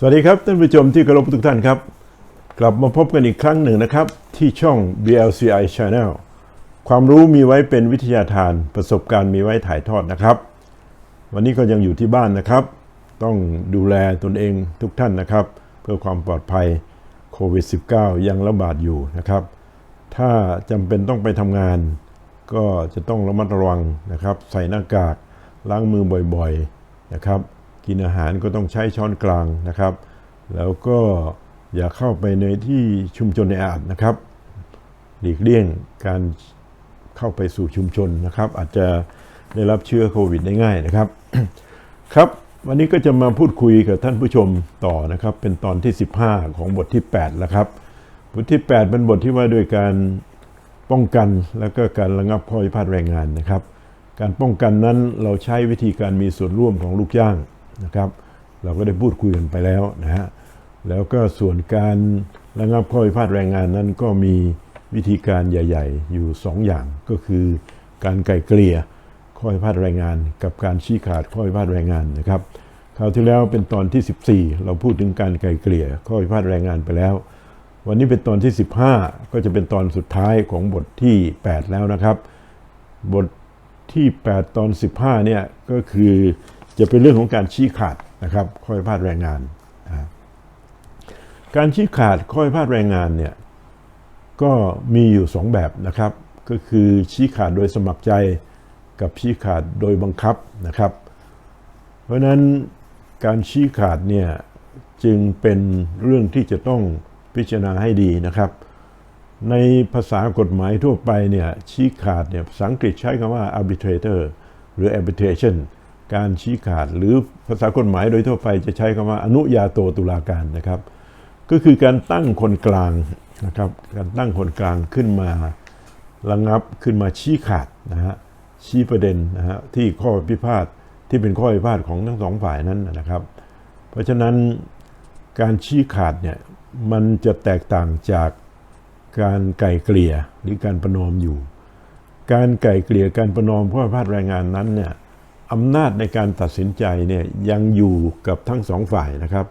สวัสดีครับท่านผู้ชมที่เคารพทุกท่านครับ กลับมาพบกันอีกครั้งหนึ่งนะครับ ที่ช่อง BLCI Channel ความรู้มีไว้เป็นวิทยาทานประสบการณ์มีไว้ถ่ายทอดนะครับ วันนี้ก็ยังอยู่ที่บ้านนะครับ ต้องดูแลตนเองทุกท่านนะครับ เพื่อความปลอดภัยโควิด -19 ยังระบาดอยู่นะครับ ถ้าจำเป็นต้องไปทำงาน ก็จะต้องระมัดระวังนะครับ ใส่หน้ากากล้างมือบ่อยๆนะครับ กินอาหารก็ต้องใช้ช้อนกลางนะครับ แล้วก็อย่าเข้าไปในที่ชุมชนในอาดนะครับ หลีกเลี่ยงการเข้าไปสู่ชุมชนนะครับ อาจจะได้รับเชื้อโควิดได้ง่ายนะครับ ครับวันนี้ก็จะมาพูดคุยกับท่านผู้ชมต่อนะครับ เป็นตอนที่ 15 ของบทที่8แล้วครับบทที่ 8 เป็นบทที่ว่าด้วยการป้องกันแล้วก็การระงับข้อพิพาทแรงงานนะครับ การป้องกันนั้นเราใช้วิธีการมีส่วนร่วมของลูกจ้าง นะครับเราก็ได้พูดคุยกันไปแล้วนะฮะแล้วก็ส่วนการระงับข้อพิพาทแรงงานนั้นก็มีวิธีการใหญ่ ๆ อยู่ 2 อย่างก็คือการไกล่เกลี่ยข้อพิพาทแรงงาน กับการชี้ขาดข้อพิพาทแรงงานนะครับคราวที่แล้วเป็นตอนที่ 14 เราพูดถึงการไกล่เกลี่ยข้อพิพาทแรงงานไปแล้ว วันนี้เป็นตอนที่ 15 ก็จะเป็นตอนสุดท้ายของบทที่ 8 แล้วนะครับ บทที่ 8 ตอน 15เนี่ยก็คือ จะเป็นเรื่องของการชี้ขาดนะครับข้อพิพาทแรงงานนะการชี้ขาดข้อพิพาทแรงงานเนี่ยก็มีอยู่ 2 แบบนะครับ ก็คือชี้ขาดโดยสมัครใจกับชี้ขาดโดยบังคับนะครับ เพราะฉะนั้นการชี้ขาดเนี่ยจึงเป็นเรื่องที่จะต้องพิจารณาให้ดีนะครับ ในภาษากฎหมายทั่วไปเนี่ยชี้ขาดเนี่ยภาษาอังกฤษใช้คำว่า arbitrator หรือ arbitration การชี้ขาดหรือภาษากฎหมายโดยทั่วไปจะใช้คำว่าอนุญาโตตุลาการนะครับ ก็คือการตั้งคนกลางนะครับการตั้งคนกลางขึ้นมาระงับขึ้นมาชี้ขาดนะฮะชี้ประเด็นนะฮะที่ข้อพิพาทที่เป็นข้อพิพาทของทั้งสองฝ่ายนั้นนะครับ เพราะฉะนั้นการชี้ขาดเนี่ยมันจะแตกต่างจากการไก่เกลี่ยหรือการประนอมอยู่ การไก่เกลี่ยการประนอมข้อพิพาทแรงงานนั้นเนี่ย อำนาจในการตัดสินใจเนี่ยยังอยู่กับทั้งสองฝ่ายนะครับ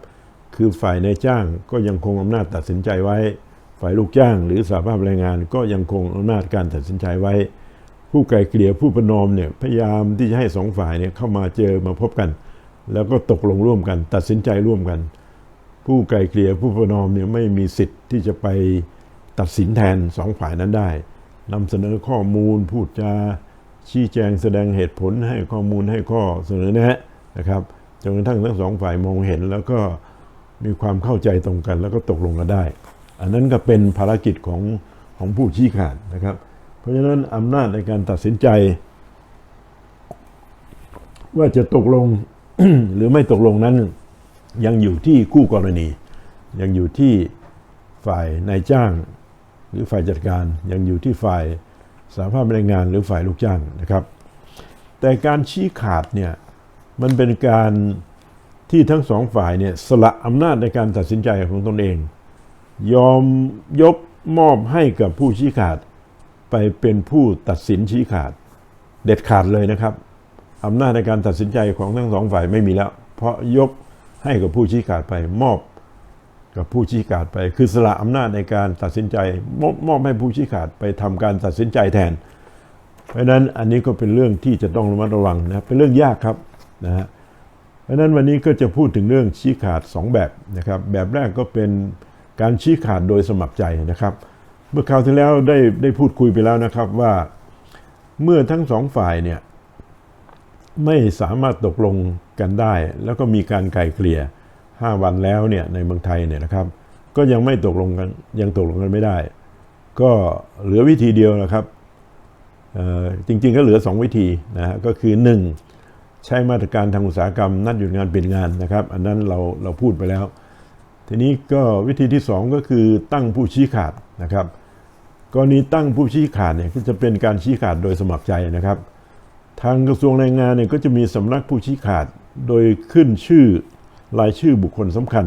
คือฝ่ายนายจ้างก็ยังคงอำนาจตัดสินใจไว้ ฝ่ายลูกจ้าง หรือสหภาพแรงงานก็ยังคงอำนาจการตัดสินใจไว้ ผู้ไกลเกลี่ยผู้ประนอมเนี่ยพยายามที่จะให้สองฝ่ายเนี่ยเข้ามาเจอมาพบกัน แล้วก็ตกลงร่วมกัน ตัดสินใจร่วมกัน ผู้ไกลเกลี่ยผู้ประนอมเนี่ยไม่มีสิทธิ์ที่จะไปตัดสินแทนสองฝ่ายนั้นได้นำเสนอข้อมูลพูดจา ชี้แจงแสดงเหตุผลให้ข้อมูลให้ข้อเสนอแนะนะครับจนกระทั่งทั้งสองฝ่ายมองเห็น แล้วก็มีความเข้าใจตรงกัน แล้วก็ตกลงกันได้ อันนั้นก็เป็นภารกิจของของผู้ชี้ขาดนะครับ เพราะฉะนั้นอำนาจในการตัดสินใจ ว่าจะตกลงหรือไม่ตกลงนั้น ยังอยู่ที่คู่กรณี ยังอยู่ที่ฝ่ายนายจ้าง หรือฝ่ายจัดการยังอยู่ที่ฝ่าย สาภาพแรงงานหรือฝ่ายลูกจ้างนะครับ แต่การชี้ขาดเนี่ยมันเป็นการที่ทั้งสองฝ่ายเนี่ยสละอำนาจในการตัดสินใจของตนเอง ยอมยกมอบให้กับผู้ชี้ขาด ไปเป็นผู้ตัดสินชี้ขาด เด็ดขาดเลยนะครับอำนาจในการตัดสินใจของทั้งสองฝ่ายไม่มีแล้ว เพราะยกให้กับผู้ชี้ขาดไปมอบ กับผู้ชี้ขาดไป คือสละอำนาจในการตัดสินใจมอบให้ผู้ชี้ขาดไปทำการตัดสินใจแทน เพราะนั้นอันนี้ก็เป็นเรื่องที่จะต้องระมัดระวังนะเป็นเรื่องยากครับนะฮะเพราะฉะนั้นวันนี้ก็จะพูดถึงเรื่องชี้ขาด 2 แบบนะครับแบบแรกก็เป็นการชี้ขาดโดยสมัครใจนะครับ เมื่อคราวที่แล้วได้ได้พูดคุยไปแล้วนะครับว่าเมื่อทั้งสองฝ่ายเนี่ยไม่สามารถตกลงกันได้ แล้วก็มีการไกลเกลี่ย 5 วันแล้วเนี่ยในเมืองไทยเนี่ยนะครับ ก็ยังไม่ตกลงกันยังตกลงกันไม่ได้ ก็เหลือวิธีเดียวนะครับจริงๆก็เหลือ 2 วิธีนะฮะก็คือ 1 ใช้มาตรการทางอุตสาหกรรม นัดหยุดงานเปลี่ยนงานนะครับ อันนั้นเราเราพูดไปแล้ว ทีนี้ก็วิธีที่ 2 ก็คือตั้งผู้ชี้ขาดนะครับกรณีตั้งผู้ชี้ขาดเนี่ยก็จะเป็นการชี้ขาดโดยสมัครใจนะครับ ทางกระทรวงแรงงานเนี่ยก็จะมีสำนักผู้ชี้ขาดโดยขึ้นชื่อ รายชื่อบุคคลสำคัญ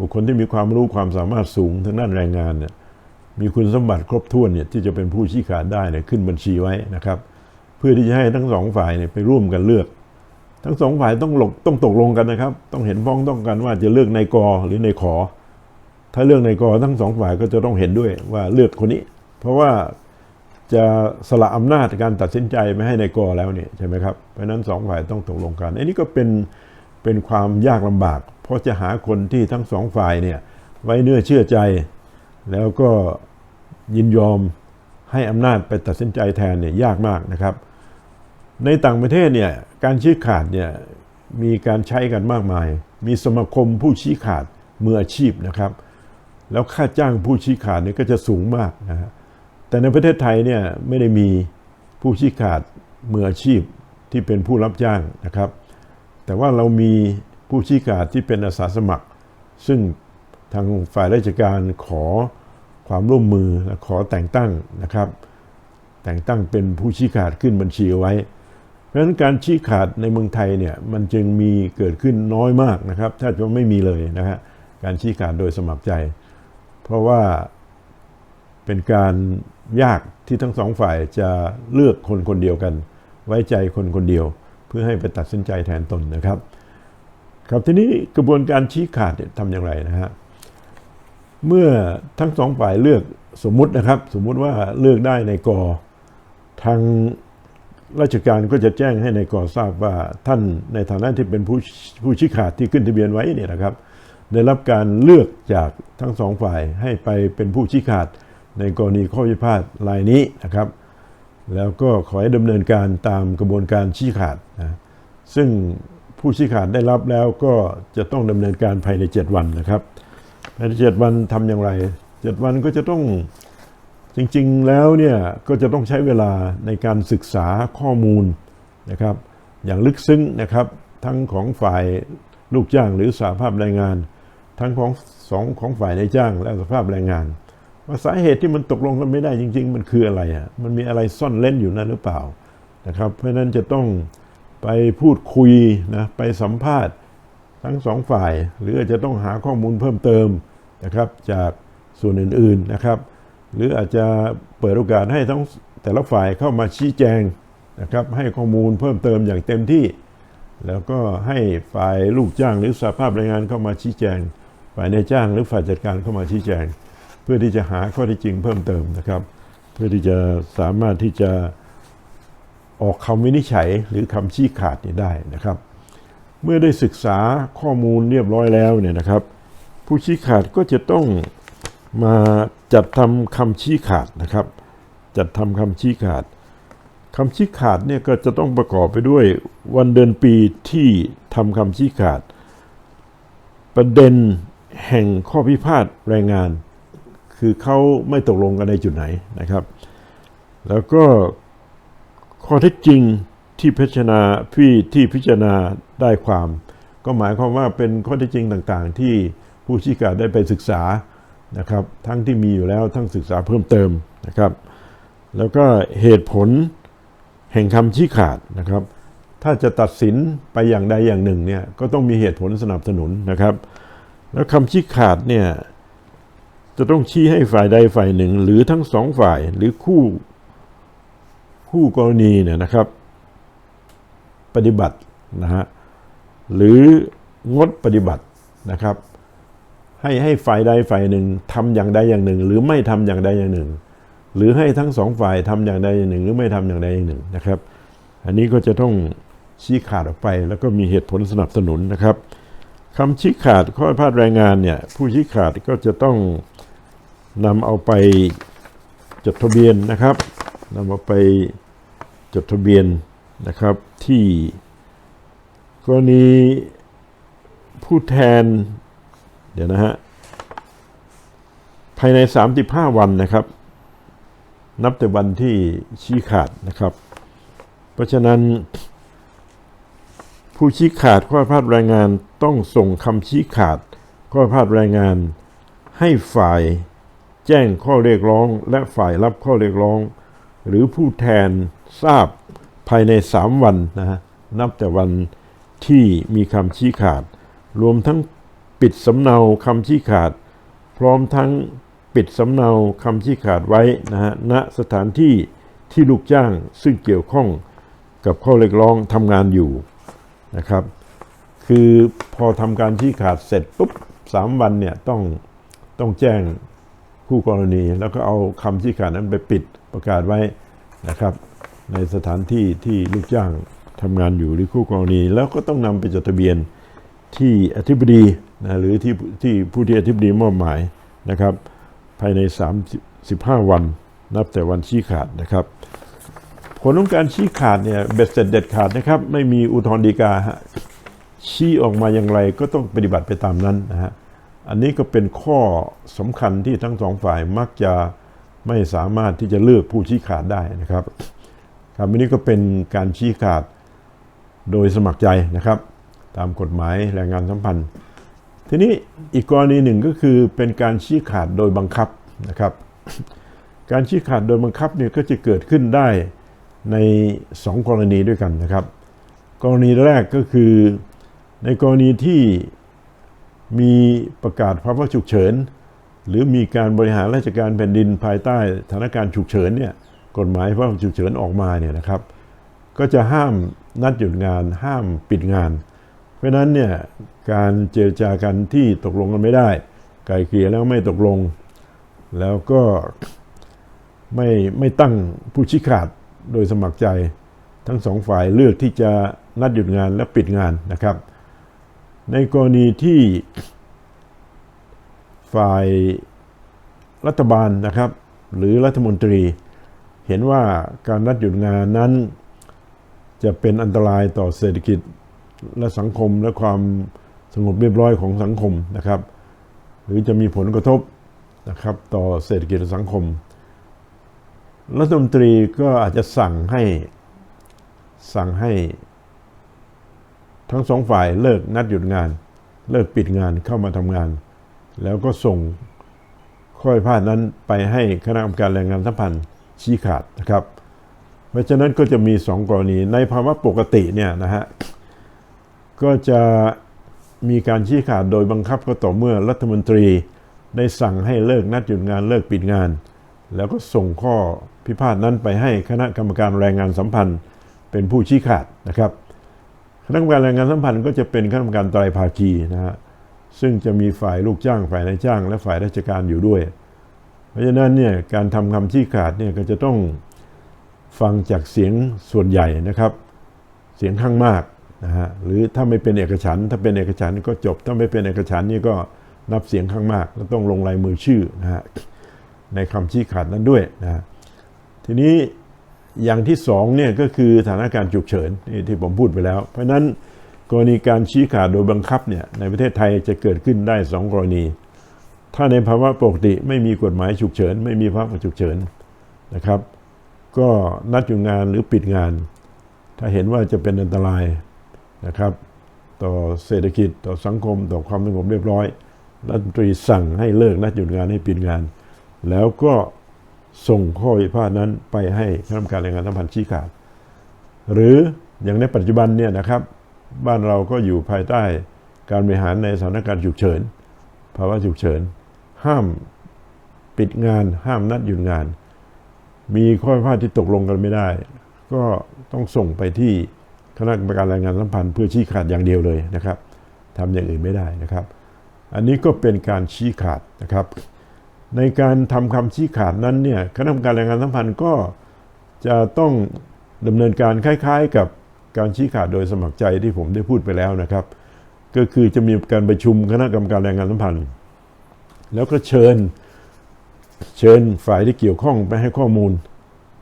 บุคคลที่มีความรู้ความสามารถสูงทางด้านแรงงานเนี่ยมีคุณสมบัติครบถ้วนเนี่ยที่จะเป็นผู้ชี้ขาดได้เนี่ยขึ้นบัญชีไว้นะครับ เพื่อที่จะให้ทั้งสองฝ่ายเนี่ยไปร่วมกันเลือก ทั้งสองฝ่ายต้องหลกต้องตกลงกันนะครับ ต้องเห็นพ้องต้องกันว่าจะเลือกนายกหรือนายขอ ถ้าเลือกนายกทั้งสองฝ่ายก็จะต้องเห็นด้วยว่าเลือกคนนี้ เพราะว่าจะสละอำนาจการตัดสินใจไม่ให้นายกแล้วเนี่ยใช่ไหมครับเพราะฉะนั้นสองฝ่ายต้องตกลงกันอันนี้ก็เป็น เป็นความยากลำบาก เพราะจะหาคนที่ทั้งสองฝ่ายเนี่ยไว้เนื้อเชื่อใจ แล้วก็ยินยอมให้อำนาจไปตัดสินใจแทนเนี่ยยากมากนะครับ ในต่างประเทศเนี่ยการชี้ขาดเนี่ยมีการใช้กันมากมาย มีสมาคมผู้ชี้ขาดมืออาชีพนะครับ แล้วค่าจ้างผู้ชี้ขาดเนี่ยก็จะสูงมากนะฮะแต่ในประเทศไทยเนี่ยไม่ได้มีผู้ชี้ขาดมืออาชีพที่เป็นผู้รับจ้างนะครับ แต่ว่าเรามีผู้ชี้ขาดที่เป็นอาสาสมัคร ซึ่งทางฝ่ายราชการขอความร่วมมือและขอแต่งตั้งนะครับ แต่งตั้งเป็นผู้ชี้ขาดขึ้นบัญชีเอาไว้ เพราะฉะนั้นการชี้ขาดในเมืองไทยเนี่ยมันจึงมีเกิดขึ้นน้อยมากนะครับแทบจะไม่มีเลยนะฮะการชี้ขาดโดยสมัครใจ เพราะว่าเป็นการยากที่ทั้งสองฝ่ายจะเลือกคนคนเดียวกัน ไว้ใจคนคนเดียว เพื่อให้ไปตัดสินใจแทนตนนะครับ ครับทีนี้กระบวนการชี้ขาดเนี่ยทำอย่างไรนะฮะเมื่อทั้งสองฝ่ายเลือกสมมุตินะครับ สมมุติว่าเลือกได้ในกอทางราชการก็จะแจ้งให้ในกอทราบว่าท่านในฐานะที่เป็นผู้ผู้ชี้ขาดที่ขึ้นทะเบียนไว้เนี่ยนะครับ ได้รับการเลือกจากทั้งสองฝ่ายให้ไปเป็นผู้ชี้ขาดในกรณีข้อพิพาทรายนี้นะครับ แล้วก็ขอให้ดำเนินการตามกระบวนการชี้ขาดนะซึ่งผู้ชี้ขาดได้รับแล้วก็จะต้องดำเนินการภายใน 7 วันนะครับภายใน 7 วันทำอย่างไร 7 วันก็จะต้องจริงๆแล้วเนี่ยก็จะต้องใช้เวลาในการศึกษาข้อมูลนะครับ อย่างลึกซึ้งนะครับ ทั้งของฝ่ายลูกจ้างหรือสาภาพแรงงาน ทั้งของสองของฝ่ายนายจ้างและสภาพแรงงาน ว่าสาเหตุที่มันตกลงกันไม่ได้จริง ๆ มันคืออะไรอะมันมีอะไรซ่อนเล่นอยู่นั่นหรือเปล่านะครับ เพราะนั้นจะต้องไปพูดคุยนะไปสัมภาษณ์ทั้งสองฝ่าย หรืออาจจะต้องหาข้อมูลเพิ่มเติมนะครับ จากส่วนอื่นๆนะครับ หรืออาจจะเปิดโอกาสให้ทั้งแต่ละฝ่ายเข้ามาชี้แจงนะครับ ให้ข้อมูลเพิ่มเติมอย่างเต็มที่ แล้วก็ให้ฝ่ายลูกจ้างหรือสาภาพแรงงานเข้ามาชี้แจง ฝ่ายนายจ้างหรือฝ่ายจัดการเข้ามาชี้แจง พื่อที่จะหาข้อเท็จจริงเพิ่มเติมนะครับ เพื่อที่จะสามารถที่จะออกคำวินิจฉัยหรือคำชี้ขาดนี้ได้นะครับ เมื่อได้ศึกษาข้อมูลเรียบร้อยแล้วเนี่ยนะครับ ผู้ชี้ขาดก็จะต้องมาจัดทำคำชี้ขาดนะครับ จัดทำคำชี้ขาดคำชี้ขาดเนี่ยก็จะต้องประกอบไปด้วยวันเดือนปีที่ทำคำชี้ขาด ประเด็นแห่งข้อพิพาทแรงงาน คือเขาไม่ตกลงกันในจุดไหนนะครับ แล้วก็ข้อเท็จจริงที่พิจารณาพี่ที่พิจารณาได้ความ ก็หมายความว่าเป็นข้อเท็จจริงต่างๆ ที่ผู้ชี้ขาดได้ไปศึกษานะครับ ทั้งที่มีอยู่แล้วทั้งศึกษาเพิ่มเติมนะครับ แล้วก็เหตุผลแห่งคำชี้ขาดนะครับ ถ้าจะตัดสินไปอย่างใดอย่างหนึ่งเนี่ยก็ต้องมีเหตุผลสนับสนุนนะครับ แล้วคำชี้ขาดเนี่ย จะต้องชี้ให้ฝ่ายใดฝ่ายหนึ่ง หรือทั้งสองฝ่ายหรือคู่คู่กรณีเนี่ยนะครับ ปฏิบัตินะฮะหรืองดปฏิบัตินะครับ ให้ให้ฝ่ายใดฝ่ายหนึ่งทำอย่างใดอย่างหนึ่ง หรือไม่ทำอย่างใดอย่างหนึ่ง หรือให้ทั้งสองฝ่ายทำอย่างใดอย่างหนึ่ง หรือไม่ทำอย่างใดอย่างหนึ่งนะครับ อันนี้ก็จะต้องชี้ขาดออกไป แล้วก็มีเหตุผลสนับสนุนนะครับคำชี้ขาดข้อพิพาทแรงงานเนี่ยผู้ชี้ขาดก็จะต้อง นำเอาไปจดทะเบียนนะครับนำเอาไปจดทะเบียนนะครับที่กรณีผู้แทน เดี๋ยวนะฮะ ภายใน 35 วันนะครับ นับแต่วันที่ชี้ขาดนะครับ เพราะฉะนั้น ผู้ชี้ขาดข้อพิพาทแรงงานต้องส่งคำชี้ขาดข้อพิพาทแรงงานให้ฝ่าย แจ้งข้อเรียกร้อง และฝ่ายรับข้อเรียกร้อง หรือผู้แทนทราบภายใน 3 วันนะฮะนับแต่วันที่มีคำชี้ขาด รวมทั้งปิดสำเนาคำชี้ขาด พร้อมทั้งปิดสำเนาคำชี้ขาดไว้นะฮะณสถานที่ที่ลูกจ้างซึ่งเกี่ยวข้องกับข้อเรียกร้องทำงานอยู่นะครับ คือพอทำการชี้ขาดเสร็จปุ๊บสามวันเนี่ยต้องต้องแจ้ง คู่กรณี แล้วก็เอาคำชี้ขาดนั้นไปปิดประกาศไว้นะครับ ในสถานที่ที่ลูกจ้างทำงานอยู่หรือคู่กรณี แล้วก็ต้องนำไปจดทะเบียนที่อธิบดีนะหรือที่ที่ผู้ที่อธิบดีมอบหมายนะครับ ภายใน 35 วัน นับแต่วันชี้ขาดนะครับ ผลของการชี้ขาดเนี่ยเบ็ดเสร็จเด็ดขาดนะครับ ไม่มีอุทธรณ์ฎีกาฮะชี้ออกมาอย่างไรก็ต้องปฏิบัติไปตามนั้นนะฮะ อันนี้ก็เป็นข้อสำคัญที่ทั้งสองฝ่ายมักจะไม่สามารถที่จะเลือกผู้ชี้ขาดได้นะครับครับอันนี้ก็เป็นการชี้ขาดโดยสมัครใจนะครับ ตามกฎหมายแรงงานสัมพันธ์ ทีนี้อีกกรณีหนึ่งก็คือเป็นการชี้ขาดโดยบังคับนะครับ การชี้ขาดโดยบังคับเนี่ยก็จะเกิดขึ้นได้ในสองกรณีด้วยกันนะครับ กรณีแรกก็คือในกรณีที่ มีประกาศภาวะฉุกเฉิน หรือมีการบริหารราชการแผ่นดินภายใต้สถานการณ์ฉุกเฉินเนี่ยกฎหมายภาวะฉุกเฉินออกมาเนี่ยนะครับ ก็จะห้ามนัดหยุดงาน ห้ามปิดงาน เพราะฉะนั้นเนี่ยการเจรจากันที่ตกลงกันไม่ได้ ไกลเกลี่ยแล้วไม่ตกลง แล้วก็ไม่ไม่ตั้งผู้ชี้ขาดโดยสมัครใจ ทั้งสองฝ่ายเลือกที่จะนัดหยุดงานและปิดงานนะครับ ในกรณีที่ฝ่ายรัฐบาลนะครับ หรือรัฐมนตรี เห็นว่าการนัดหยุดงานนั้น จะเป็นอันตรายต่อเศรษฐกิจและสังคมและความสงบเรียบร้อยของสังคมนะครับ หรือจะมีผลกระทบนะครับต่อเศรษฐกิจและสังคม รัฐมนตรีก็อาจจะสั่งให้สั่งให้ ทั้งสองฝ่ายเลิกนัดหยุดงาน เลิกปิดงานเข้ามาทำงาน แล้วก็ส่งข้อพิพาทนั้นไปให้คณะกรรมการแรงงานสัมพันธ์ชี้ขาดนะครับ เพราะฉะนั้นก็จะมีสองกรณีในภาวะปกติเนี่ยนะฮะก็จะมีการชี้ขาดโดยบังคับก็ต่อเมื่อรัฐมนตรีได้สั่งให้เลิกนัดหยุดงานเลิกปิดงาน แล้วก็ส่งข้อพิพาทนั้นไปให้คณะกรรมการแรงงานสัมพันธ์ เป็นผู้ชี้ขาดนะครับ คณะกรรมการแรงงานสัมพันธ์ก็จะเป็นคณะกรรมการไตรภาคีนะฮะซึ่งจะมีฝ่ายลูกจ้างฝ่ายนายจ้าง และฝ่ายราชการอยู่ด้วย เพราะฉะนั้นเนี่ยการทำคำชี้ขาดเนี่ยก็จะต้องฟังจากเสียงส่วนใหญ่นะครับ เสียงข้างมากนะฮะหรือถ้าไม่เป็นเอกฉันท์ถ้าเป็นเอกฉันท์ก็จบ ถ้าไม่เป็นเอกฉันท์นี่ก็นับเสียงข้างมากแล้วต้องลงลายมือชื่อนะฮะในคำชี้ขาดนั้นด้วยนะทีนี้ อย่างที่สองเนี่ยก็คือสถานการณ์ฉุกเฉินที่ผมพูดไปแล้ว เพราะฉะนั้นกรณีการชี้ขาดโดยบังคับเนี่ยในประเทศไทยจะเกิดขึ้นได้สองกรณี ถ้าในภาวะปกติไม่มีกฎหมายฉุกเฉิน ไม่มีภาวะฉุกเฉินนะครับ ก็นัดหยุดงานหรือปิดงาน ถ้าเห็นว่าจะเป็นอันตรายนะครับ ต่อเศรษฐกิจต่อสังคม ต่อความสงบเรียบร้อยรัฐมนตรีสั่งให้เลิกนัดหยุดงานให้ปิดงาน แล้วก็ ส่งข้อพิพาทนั้นไปให้คณะกรรมการแรงงานสัมพันธ์ชี้ขาด หรืออย่างในปัจจุบันเนี่ยนะครับ บ้านเราก็อยู่ภายใต้การบริหารในสถานการณ์ฉุกเฉินภาวะฉุกเฉิน ห้ามปิดงาน ห้ามนัดหยุดงาน มีข้อพิพาทที่ตกลงกันไม่ได้ ก็ต้องส่งไปที่คณะกรรมการแรงงานสัมพันธ์เพื่อชี้ขาดอย่างเดียวเลยนะครับทำอย่างอื่นไม่ได้นะครับ อันนี้ก็เป็นการชี้ขาดนะครับ ในการทำคำชี้ขาดนั้นเนี่ยคณะกรรมการแรงงานสัมพันธ์ก็จะต้องดำเนินการคล้าย ๆ กับการชี้ขาดโดยสมัครใจที่ผมได้พูดไปแล้วนะครับ ก็คือจะมีการประชุมคณะกรรมการแรงงานสัมพันธ์ แล้วก็เชิญเชิญฝ่ายที่เกี่ยวข้องไปให้ข้อมูล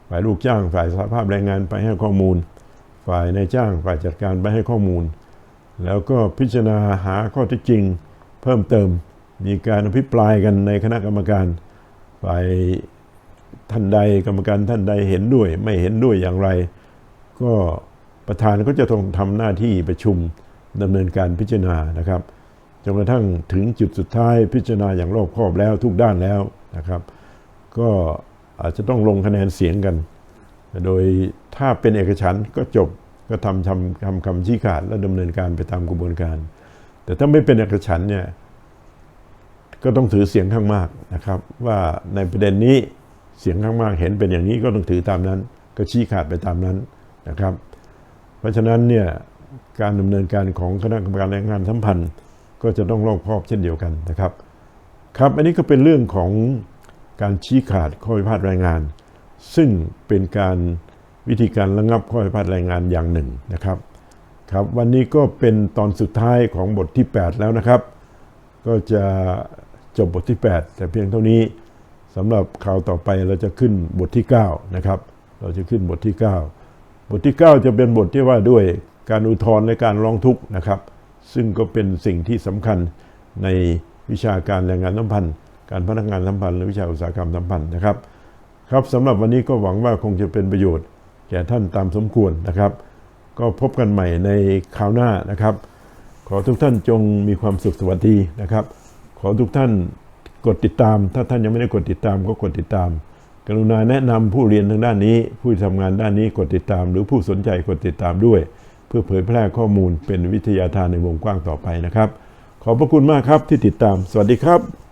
ฝ่ายลูกจ้าง ฝ่ายสหภาพแรงงานไปให้ข้อมูล ฝ่ายนายจ้าง ฝ่ายจัดการไปให้ข้อมูล แล้วก็พิจารณาหาข้อเท็จจริง เพิ่มเติม มีการอภิปรายกันในคณะกรรมการฝ่ายท่านใดกรรมการท่านใดเห็นด้วย ไม่เห็นด้วยอย่างไร ก็ประธานก็จะต้องทำหน้าที่ประชุมดำเนินการพิจารณานะครับจนกระทั่งถึงจุดสุดท้ายพิจารณาอย่างรอบคอบแล้วทุกด้านแล้วนะครับ ก็อาจจะต้องลงคะแนนเสียงกัน โดยถ้าเป็นเอกฉันก็จบก็ทำทำทำคำชี้ขาดและดำเนินการไปตามกระบวนการ แต่ถ้าไม่เป็นเอกฉันเนี่ย ก็ต้องถือเสียงข้างมากนะครับ ว่าในประเด็นนี้เสียงข้างมากเห็นเป็นอย่างนี้ก็ต้องถือตามนั้น ก็ชี้ขาดไปตามนั้นนะครับ เพราะฉะนั้นเนี่ยการดำเนินการของคณะกรรมการแรงงานสัมพันธ์ ก็จะต้องรอบคอบเช่นเดียวกันนะครับ ครับอันนี้ก็เป็นเรื่องของการชี้ขาดข้อพิพาทแรงงาน ซึ่งเป็นการวิธีการระงับข้อพิพาทแรงงานอย่างหนึ่งนะครับครับ วันนี้ก็เป็นตอนสุดท้ายของบทที่ 8 แล้วนะครับ ก็จะ จบบทที่ 8 แต่เพียงเท่านี้สำหรับข่าวต่อไปเราจะขึ้นบทที่ 9 นะครับ เราจะขึ้นบทที่ 9 บทที่ 9 จะเป็นบทที่ว่าด้วยการอุทธรณ์และการร้องทุกข์นะครับ ซึ่งก็เป็นสิ่งที่สำคัญในวิชาการแรงงานสัมพันธ์ การพนักงานสัมพันธ์หรือวิชาอุตสาหกรรมสัมพันธ์นะครับ ครับสำหรับวันนี้ก็หวังว่าคงจะเป็นประโยชน์ แก่ท่านตามสมควรนะครับ ก็พบกันใหม่ในคราวหน้านะครับ ขอทุกท่านจงมีความสุขสวัสดีนะครับ อทุกท่านกดติดตาม ถ้าท่านยังไม่ได้กดติดตามก็กดติดตาม กรุณาแนะนำผู้เรียนทางด้านนี้ ผู้ทำงานด้านนี้กดติดตาม หรือผู้สนใจกดติดตามด้วย เพื่อเผยแพร่ข้อมูลเป็นวิทยาทานในวงกว้างต่อไปนะครับ ขอบพระคุณมากครับที่ติดตาม สวัสดีครับ